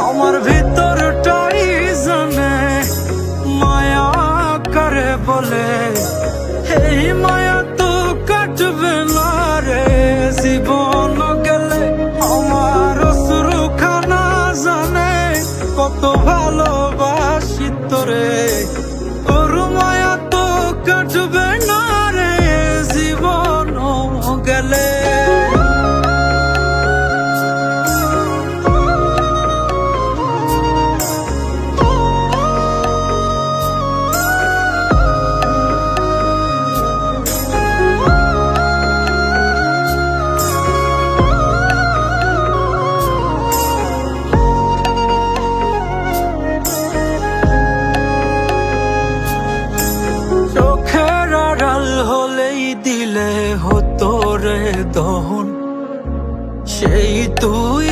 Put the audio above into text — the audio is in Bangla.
আমার ভিতরটাই জানে, মায়া করে বলে, এই মায়া তো কাটবে না রে, জীবন গেলে আমার সুরখানা জানে, কত ভালোবাসি তোর। দিলে হতো রে দহন। সেই তুই